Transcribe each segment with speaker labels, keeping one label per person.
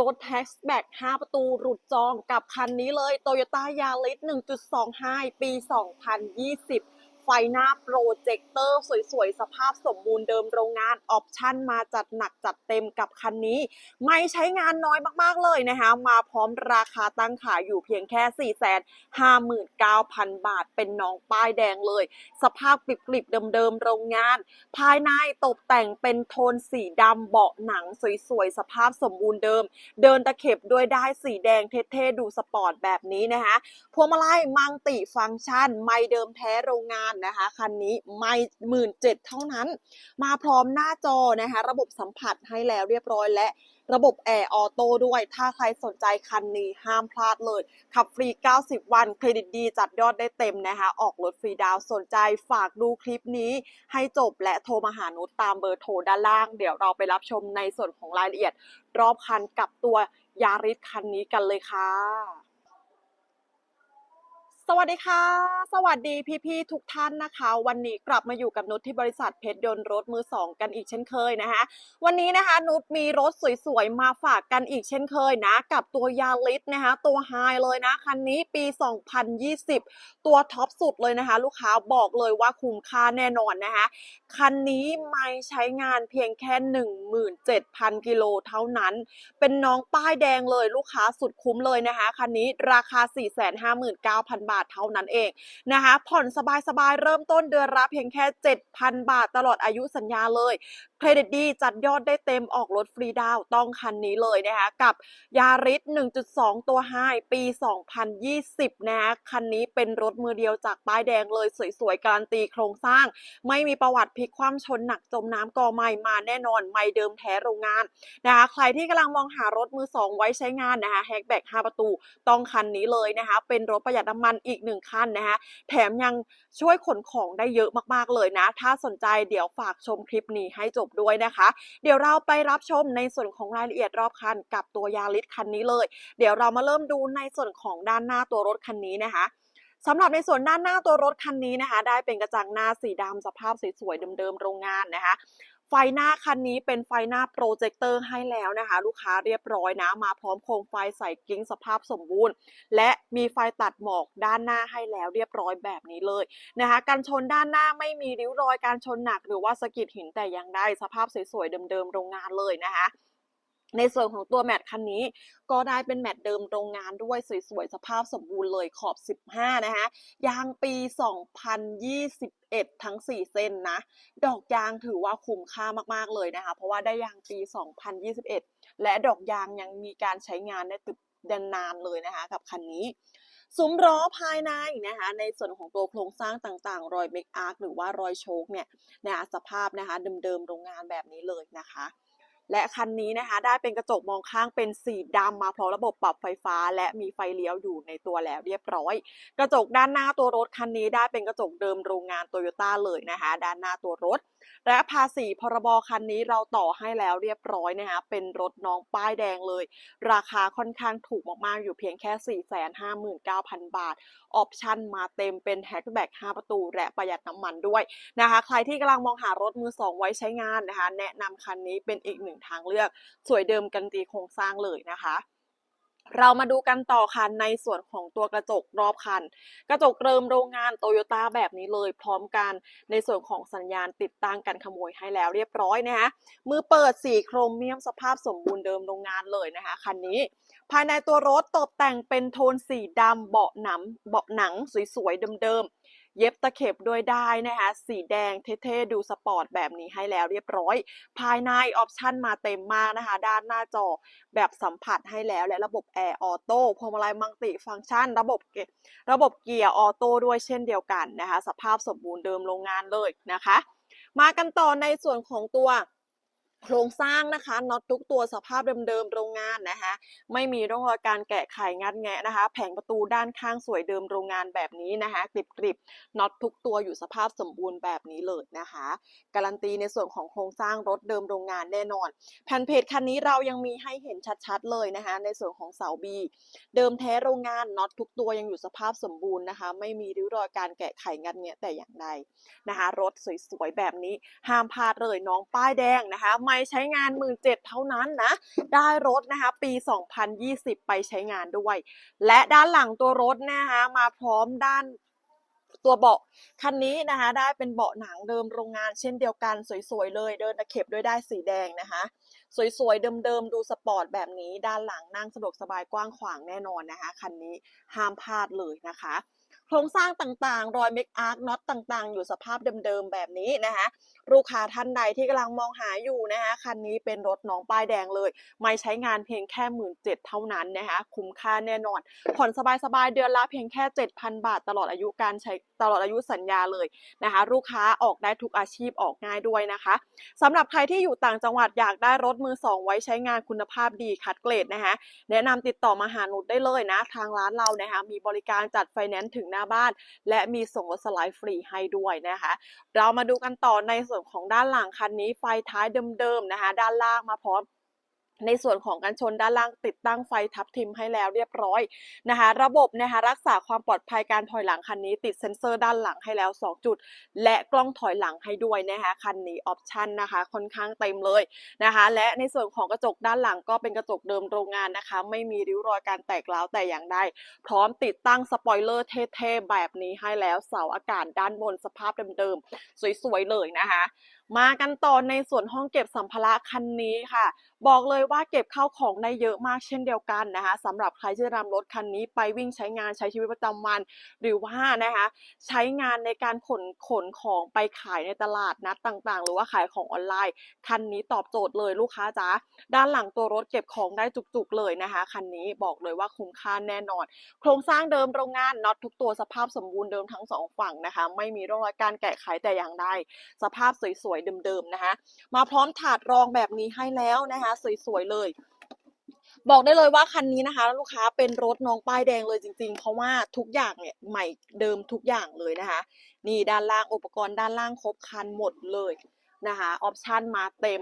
Speaker 1: รถแฮชแบ็ก5ประตูหลุดจองกับคันนี้เลย Toyota Yaris 1.25 ปี 2020 ไฟหน้าโปรเจคเตอร์สวยๆ สภาพสมบูรณ์เดิมโรงงานออปชั่นมาจัดหนักจัดเต็มกับคันนี้ ไม่ใช้งานน้อยมากๆเลยนะคะมาพร้อมราคาตั้งขายอยู่เพียงแค่ 459,000 บาท เป็นน้องป้ายแดงเลย สภาพกริบๆ เดิมๆ โรงงาน ภายในตกแต่งเป็นโทนสีดำเบาะหนังสวยๆ สภาพสมบูรณ์เดิม เดินตะเข็บด้วยได้สีแดงเท่ๆ ดูสปอร์ตแบบนี้นะคะพวงมาลัยมังติฟังก์ชัน ไม่เดิมแท้โรงงานนะคะ คันนี้ไม่หมื่นเจ็ดเท่านั้น มาพร้อมหน้าจอนะคะ ระบบสัมผัสให้แล้วเรียบร้อยและระบบแอร์ออโต้ด้วย ถ้าใครสนใจคันนี้ห้ามพลาดเลย ขับฟรี 90 วัน เครดิตดีจัดยอดได้เต็มนะคะ ออกรถฟรีดาวสนใจฝากดูคลิปนี้ ให้จบและโทรมาหานุชตามเบอร์โทรด้านล่าง เดี๋ยวเราไปรับชมในส่วนของรายละเอียด รอบคันกับตัวยาริสคันนี้กันเลยค่ะ สวัสดีค่ะ สวัสดีพี่ๆทุกท่านนะคะ วันนี้กลับมาอยู่กับนุชที่บริษัทเพชรยนต์รถมือสองกันอีกเช่นเคยนะคะ วันนี้นะคะนุชมีรถสวยๆมาฝากกันอีกเช่นเคยนะ กับตัวยาริสนะคะ ตัวไฮเลยนะคันนี้ปี 2020 ตัวท็อปสุดเลยนะคะ ลูกค้าบอกเลยว่าคุ้มค่าแน่นอนนะคะ คันนี้ไม่ใช้งานเพียงแค่ 17,000 กิโลเท่านั้น เป็นน้องป้ายแดงเลยลูกค้าสุดคุ้มเลยนะคะคันนี้ราคา 459,000 บาทเท่านั้นเองนะคะ ผ่อนสบายๆ เริ่มต้นเดือนละเพียงแค่ 7,000 บาทตลอดอายุสัญญาเลย เครดิตดีจัดยอดได้เต็มออกรถฟรีดาวต้องคันนี้เลยนะคะกับยาริส1.2 ตัวไฮปี 2020นะคะคันนี้เป็นรถมือเดียวจากป้ายแดงเลยสวยๆ การันตีโครงสร้าง ไม่มีประวัติพลิกคว่ำชนหนักจมน้ำกอไม่มาแน่นอนไม่เดิมแท้โรงงานนะคะใครที่กำลังมองหารถมือสองไว้ใช้งานนะคะแฮชแบก5ประตูต้องคันนี้เลยนะคะเป็นรถประหยัดน้ำมันอีกหนึ่งคันนะคะแถมยังช่วยขนของได้เยอะมากๆเลยนะ ถ้าสนใจเดี๋ยวฝากชมคลิปนี้ให้จบด้วยนะคะ เดี๋ยวเราไปรับชมในส่วนของรายละเอียดรอบคันกับตัวยาริสคันนี้เลย เดี๋ยวเรามาเริ่มดูในส่วนของด้านหน้าตัวรถคันนี้นะคะสำหรับในส่วนด้านหน้าตัวรถคันนี้นะคะ ได้เป็นกระจังหน้าสีดำสภาพสวยๆเดิมๆโรงงานนะคะ ไฟหน้าคันนี้เป็นไฟหน้าโปรเจคเตอร์ให้แล้วนะคะ ลูกค้าเรียบร้อยนะ มาพร้อมโคมไฟใส่กิ้งสภาพสมบูรณ์ และมีไฟตัดหมอกด้านหน้าให้แล้วเรียบร้อยแบบนี้เลยนะคะการชนด้านหน้าไม่มีริ้วรอยการชนหนัก หรือว่าสะกิดหินแต่อย่างใดสภาพสวยๆเดิมๆโรงงานเลยนะคะ ในส่วนของตัวแมตคันนี้ก็ได้เป็นแมตเดิมโรงงานด้วยสวยๆ สภาพสมบูรณ์เลยขอบ 15 นะคะยางปี 2021 ทั้ง 4 เส้นนะ ดอกยางถือว่าคุ้มค่ามากๆเลยนะคะ เพราะว่าได้ยางปี 2021 และดอกยางยังมีการใช้งานได้ติดนานเลยนะคะ กับคันนี้ซุ้มล้อภายในนะคะ ในส่วนของตัวโครงสร้างต่างๆ รอยเมคอาร์หรือว่ารอยโชคเนี่ยนะคะสภาพนะคะเดิมๆโรงงานแบบนี้เลยนะคะ และคันนี้นะคะได้เป็นกระจกมองข้างเป็นสีดำมาพร้อมระบบปรับไฟฟ้า และมีไฟเลี้ยวอยู่ในตัวแล้วเรียบร้อย กระจกด้านหน้าตัวรถคันนี้ได้เป็นกระจกเดิมโรงงานโตโยต้าเลยนะคะ ด้านหน้าตัวรถ และภาษีพรบคันนี้เราต่อให้แล้วเรียบร้อยนะคะเป็นรถน้องป้ายแดงเลย ราคาค่อนข้างถูกมากๆ อยู่เพียงแค่ 459,000 บาท ออปชั่นมาเต็มเป็นแฮชแบ็ก5ประตู และประหยัดน้ำมันด้วยนะคะ ใครที่กำลังมองหารถมือสองไว้ใช้งานนะคะ แนะนำคันนี้เป็นอีกหนึ่งทางเลือก สวยเดิมกันตีโครงสร้างเลยนะคะ เรามาดูกันต่อคันในส่วนของตัวกระจกรอบคัน กระจกเริ่มโรงงานโตโยต้าแบบนี้เลย พร้อมกันในส่วนของสัญญาณติดตั้งกันขโมยให้แล้วเรียบร้อยนะคะมือเปิดสีโครเมียมสภาพสมบูรณ์เดิมโรงงานเลยนะคะคันนี้ ภายในตัวรถตกแต่งเป็นโทนสีดำเบาะหนังเบาะหนังสวยๆเดิมๆ เย็บตะเข็บด้วยได้นะคะสีแดงเท่ๆดูสปอร์ตแบบนี้ให้แล้วเรียบร้อย ภายในออปชั่นมาเต็มมากนะคะ ด้านหน้าจอแบบสัมผัสให้แล้วและระบบแอร์ออโต้พวงมาลัยมัลติฟังก์ชัน ระบบเกระบบเกียร์ออโต้ด้วยเช่นเดียวกันนะคะ สภาพสมบูรณ์เดิมโรงงานเลยนะคะ มากันต่อในส่วนของตัว โครงสร้างนะคะน็อตทุกตัวสภาพเดิมๆโรงงานนะคะ ไม่มีร่องรอยการแกะไขงัดแงะนะคะ แผงประตูด้านข้างสวยเดิมโรงงานแบบนี้นะคะกริบๆน็อตทุกตัวอยู่สภาพสมบูรณ์แบบนี้เลยนะคะ การันตีในส่วนของโครงสร้างรถเดิมโรงงานแน่นอน แผ่นเพจคันนี้เรายังมีให้เห็นชัดๆเลยนะคะ ในส่วนของเสาบีเดิมแท้โรงงานน็อตทุกตัวยังอยู่สภาพสมบูรณ์นะคะ ไม่มีริ้วรอยการแกะไขงัดแงะแต่อย่างใดนะคะ รถสวยๆแบบนี้ห้ามพลาดเลยน้องป้ายแดงนะคะไม่ใช้งาน 1 7 0 0 0เท่านั้นนะ ได้รถนะคะ ปี 2020 ไปใช้งานด้วย และด้านหลังตัวรถนะคะมาพร้อมด้านตัวเบาะคันนี้นะคะได้เป็นเบาะหนังเดิมโรงงานเช่นเดียวกันสวยๆเลย เดินตะเข็บด้วยได้สีแดงนะคะ สวยๆเดิมๆดูสปอร์ตแบบนี้ด้านหลังนั่งสะดวกสบายกว้างขวางแน่นอนนะคะ คันนี้ห้ามพลาดเลยนะคะ โครงสร้างต่างๆ รอยเมคอาร์คน็อตต่างๆ อยู่สภาพเดิมๆ แบบนี้นะคะลูกค้าท่านใดที่กำลังมองหาอยู่นะคะคันนี้เป็นรถน้องป้ายแดงเลย ไม่ใช้งานเพียงแค่หมื่นเจ็ดเท่านั้นนะคะคุ้มค่าแน่นอน ผ่อนสบายๆ เดือนละเพียงแค่ 7,000 บาท ตลอดอายุการใช้ตลอดอายุสัญญาเลยนะคะลูกค้าออกได้ทุกอาชีพออกง่ายด้วยนะคะสำหรับใครที่อยู่ต่างจังหวัดอยากได้รถมือสองไว้ใช้งานคุณภาพดีคัดเกรดนะคะแนะนำติดต่อมาหาหนุชได้เลยนะทางร้านเรานะคะมีบริการจัดไฟแนนซ์ถึงน้าบ้าน และมีส่งรถสไลด์ฟรีให้ด้วยนะคะ เรามาดูกันต่อในส่วนของด้านหลังคันนี้ไฟท้ายเดิมๆนะคะ ด้านล่างมาพร้อม ในส่วนของกันชนด้านล่างติดตั้งไฟทับทิมให้แล้วเรียบร้อยนะคะ ระบบนะคะรักษาความปลอดภัยการถอยหลังคันนี้ ติดเซ็นเซอร์ด้านหลังให้แล้ว 2 จุด และกล้องถอยหลังให้ด้วยนะคะคันนี้ออปชันนะคะค่อนข้างเต็มเลยนะคะ และในส่วนของกระจกด้านหลังก็เป็นกระจกเดิมโรงงานนะคะ ไม่มีริ้วรอยการแตกร้าวแต่อย่างใดพร้อมติดตั้งสปอยเลอร์เท่ๆแบบนี้ให้แล้วเสาอากาศด้านบนสภาพเดิมๆสวยๆเลยนะคะ มากันต่อในส่วนห้องเก็บสัมภาระคันนี้ค่ะ บอกเลยว่าเก็บเข้าของได้เยอะมากเช่นเดียวกันนะคะสำหรับใครที่นำรถคันนี้ไปวิ่งใช้งานใช้ชีวิตประจำวัน หรือว่านะคะใช้งานในการขนขนของไปขายในตลาดนัดต่างๆ หรือว่าขายของออนไลน์ คันนี้ตอบโจทย์เลยลูกค้าจ๋าด้านหลังตัวรถเก็บของได้จุกๆเลยนะคะ คันนี้บอกเลยว่าคุ้มค่าแน่นอน โครงสร้างเดิมโรงงานน็อตทุกตัวสภาพสมบูรณ์เดิมทั้งสองฝั่งนะคะ ไม่มีร่องรอยการแกะไขแต่อย่างใดสภาพสวยๆเดิมๆนะคะ มาพร้อมถาดรองแบบนี้ให้แล้วนะคะ สวยๆเลย บอกได้เลยว่าคันนี้นะคะ ลูกค้าเป็นรถน้องป้ายแดงเลยจริง ๆ เพราะว่าทุกอย่างเนี่ยใหม่เดิมทุกอย่างเลยนะคะ นี่ด้านล่างอุปกรณ์ด้านล่างครบคันหมดเลยนะคะออปชันมาเต็ม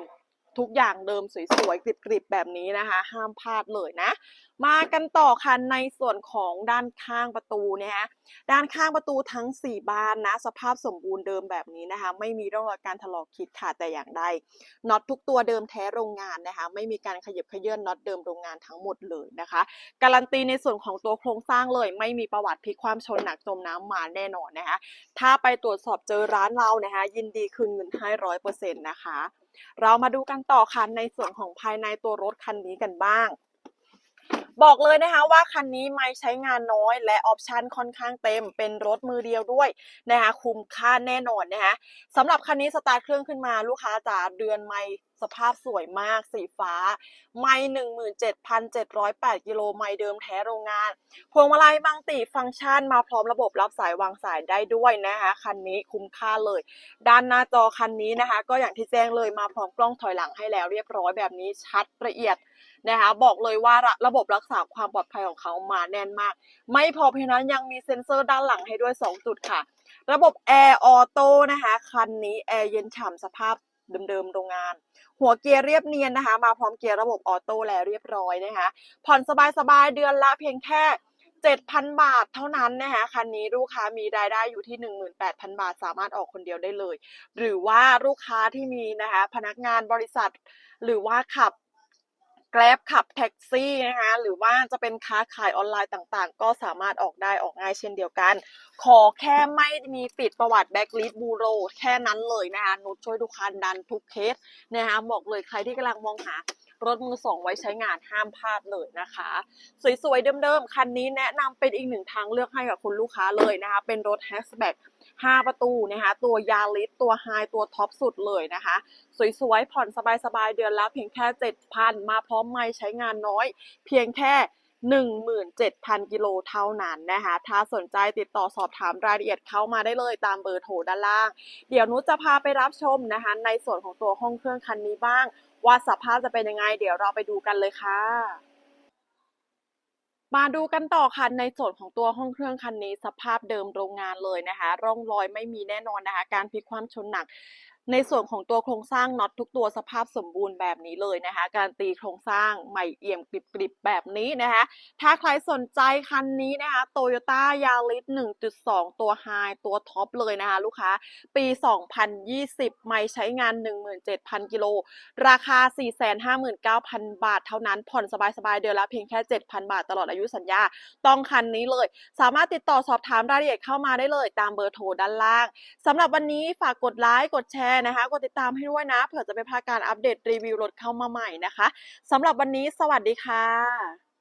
Speaker 1: ทุกอย่างเดิมสวยๆกริบๆแบบนี้นะคะ ห้ามพลาดเลยนะ มากันต่อค่ะในส่วนของด้านข้างประตูเนี่ยฮะด้านข้างประตูทั้ง 4 บานนะ สภาพสมบูรณ์เดิมแบบนี้นะคะ ไม่มีร่องรอยการถลอกขีดขาดแต่อย่างใดน็อตทุกตัวเดิมแท้โรงงานนะคะ ไม่มีการขยับขยื่นน็อตเดิมโรงงานทั้งหมดเลยนะคะ การันตีในส่วนของตัวโครงสร้างเลย ไม่มีประวัติพลิกความชนหนักจมน้ำมาแน่นอนนะคะ ถ้าไปตรวจสอบเจอร้านเรานะคะ ยินดีคืนเงินให้ร้อยเปอร์เซ็นต์นะคะ เรามาดูกันต่อค่ะในส่วนของภายในตัวรถคันนี้กันบ้าง บอกเลยนะคะว่าคันนี้ไม่ใช้งานน้อยและออปชันค่อนข้างเต็ม เป็นรถมือเดียวด้วยนะคะคุ้มค่าแน่นอนนะคะสำหรับคันนี้สตาร์ทเครื่องขึ้นมาลูกค้าจ๋าเดือนไม่ สภาพสวยมากสีฟ้า ไม่หนึ่งหมื่นเจ็ดพันเจ็ดร้อยแปดกิโลไม่เดิมแท้โรงงาน พวงมาลัยมังติฟังก์ชันมาพร้อมระบบรับสายวางสายได้ด้วยนะคะคันนี้คุ้มค่าเลย ด้านหน้าจอคันนี้นะคะ ก็อย่างที่แจ้งเลยมาพร้อมกล้องถอยหลังให้แล้วเรียบร้อยแบบนี้ชัดละเอียดนะคะบอกเลยว่าระระบบรักษาความปลอดภัยของเขามาแน่นมาก ไม่พอเพียงนั้นยังมีเซ็นเซอร์ด้านหลังให้ด้วย 2 จุดค่ะ ระบบแอร์ออโต้นะคะ คันนี้แอร์เย็นฉ่ำสภาพ เดิมๆโรงงาน หัวเกียร์เรียบเนียนนะคะ มาพร้อมเกียร์ระบบออโต้แล้วเรียบร้อยนะคะ ผ่อนสบายๆเดือนละเพียงแค่7,000 บาทเท่านั้นนะคะคันนี้ลูกค้ามีรายได้อยู่ที่ 18,000 บาท สามารถออกคนเดียวได้เลย หรือว่าลูกค้าที่มีนะคะพนักงานบริษัท หรือว่าขับ แกล็บขับแท็กซี่นะคะหรือว่าจะเป็นค้าขายออนไลน์ต่างๆ ก็สามารถออกได้ออกง่ายเช่นเดียวกัน ขอแค่ไม่มีปิดประวัติแบ็กลิสบูโรแค่นั้นเลยนะคะนุชช่วยทุกคันดันทุกเคสนะคะบอกเลยใครที่กำลังมองหา รถมือสองไว้ใช้งานห้ามพลาดเลยนะคะ สวยๆเดิมๆ คันนี้แนะนำเป็นอีกหนึ่งทางเลือกให้กับคุณลูกค้าเลยนะคะ เป็นรถแฮชแบ็ก5 ประตูนะคะ ตัวยาริสตัวไฮตัวท็อปสุดเลยนะคะ สวยๆ ผ่อนสบายๆ เดือนละเพียงแค่ 7,000 มาพร้อมไม่ใช้งานน้อย เพียงแค่17,000 กิโลเท่านั้นนะคะ ถ้าสนใจติดต่อสอบถามรายละเอียดเข้ามาได้เลยตามเบอร์โทรด้านล่าง เดี๋ยวนุชจะพาไปรับชมนะคะ ในส่วนของตัวห้องเครื่องคันนี้บ้าง ว่าสภาพจะเป็นยังไง เดี๋ยวเราไปดูกันเลยค่ะ มาดูกันต่อค่ะในส่วนของตัวห้องเครื่องคันนี้สภาพเดิมโรงงานเลยนะคะ ร่องรอยไม่มีแน่นอนนะคะ การพลิกความชนหนัก ในส่วนของตัวโครงสร้างน็อตทุกตัวสภาพสมบูรณ์แบบนี้เลยนะคะ การตีโครงสร้างใหม่เอี่ยมกริบๆแบบนี้นะคะ ถ้าใครสนใจคันนี้นะคะ Toyota Yaris 1.2 ตัว High ตัวท็อปเลยนะคะ ลูกค้า ปี 2020 ไม่ใช้งาน 17,000 กิโล ราคา 459,000 บาทเท่านั้น ผ่อนสบายๆ เดือนละเพียงแค่ 7,000 บาทตลอดอายุสัญญา ต้องคันนี้เลย สามารถติดต่อสอบถามรายละเอียดเข้ามาได้เลย ตามเบอร์โทรด้านล่างสำหรับวันนี้ฝากกดไลค์กดแชร์นะคะ กดติดตามให้ด้วยนะ เผื่อจะไปพลาดการอัปเดตรีวิวรถเข้ามาใหม่นะคะสำหรับวันนี้สวัสดีค่ะ